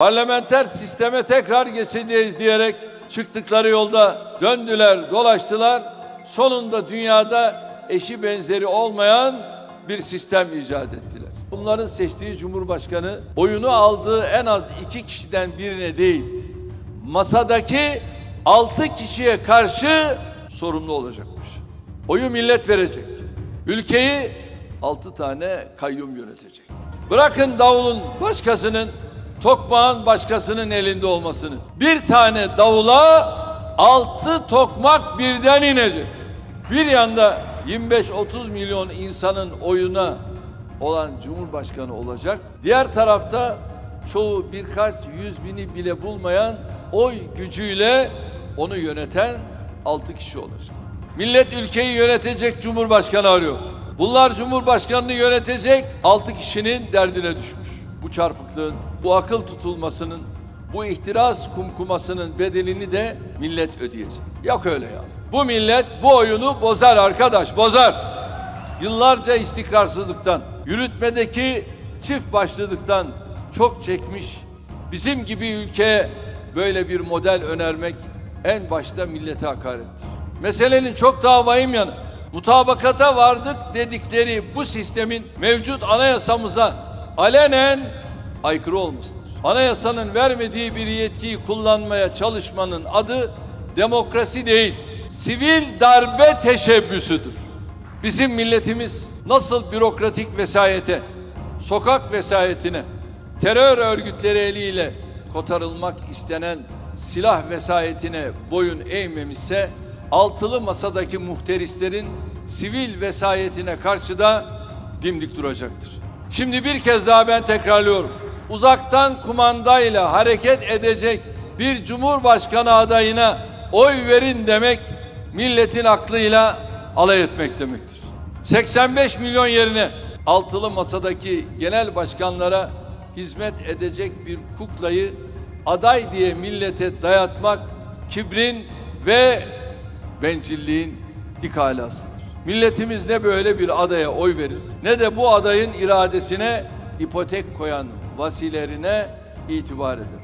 Parlamenter sisteme tekrar geçeceğiz diyerek çıktıkları yolda döndüler, dolaştılar. Sonunda dünyada eşi benzeri olmayan bir sistem icat ettiler. Bunların seçtiği Cumhurbaşkanı oyunu aldığı en az iki kişiden birine değil, masadaki altı kişiye karşı sorumlu olacakmış. Oyu millet verecek. Ülkeyi altı tane kayyum yönetecek. Bırakın davulun başkasının, tokmağın başkasının elinde olmasını. Bir tane davula altı tokmak birden inecek. Bir yanda 25-30 milyon insanın oyuna olan Cumhurbaşkanı olacak. Diğer tarafta çoğu birkaç yüz bini bile bulmayan oy gücüyle onu yöneten altı kişi olacak. Millet ülkeyi yönetecek Cumhurbaşkanı arıyor. Bunlar Cumhurbaşkanını yönetecek altı kişinin derdine düşmüş. Bu çarpıklığın, bu akıl tutulmasının, bu ihtiras kumkumasının bedelini de millet ödeyecek. Yok öyle ya. Bu millet bu oyunu bozar arkadaş, bozar. Yıllarca istikrarsızlıktan, yürütmedeki çift başlılıktan çok çekmiş. Bizim gibi ülkeye böyle bir model önermek en başta millete hakarettir. Meselenin çok daha vahim yanı, mutabakata vardık dedikleri bu sistemin mevcut anayasamıza alenen aykırı olmasıdır. Anayasanın vermediği bir yetkiyi kullanmaya çalışmanın adı demokrasi değil, sivil darbe teşebbüsüdür. Bizim milletimiz nasıl bürokratik vesayete, sokak vesayetine, terör örgütleri eliyle kotarılmak istenen silah vesayetine boyun eğmemişse, altılı masadaki muhterislerin sivil vesayetine karşı da dimdik duracaktır. Şimdi bir kez daha ben tekrarlıyorum. Uzaktan kumandayla hareket edecek bir cumhurbaşkanı adayına oy verin demek milletin aklıyla alay etmek demektir. 85 milyon yerine altılı masadaki genel başkanlara hizmet edecek bir kuklayı aday diye millete dayatmak kibrin ve bencilliğin ikalasıdır. Milletimiz ne böyle bir adaya oy verir ne de bu adayın iradesine ipotek koyan vasilerine itibar eder.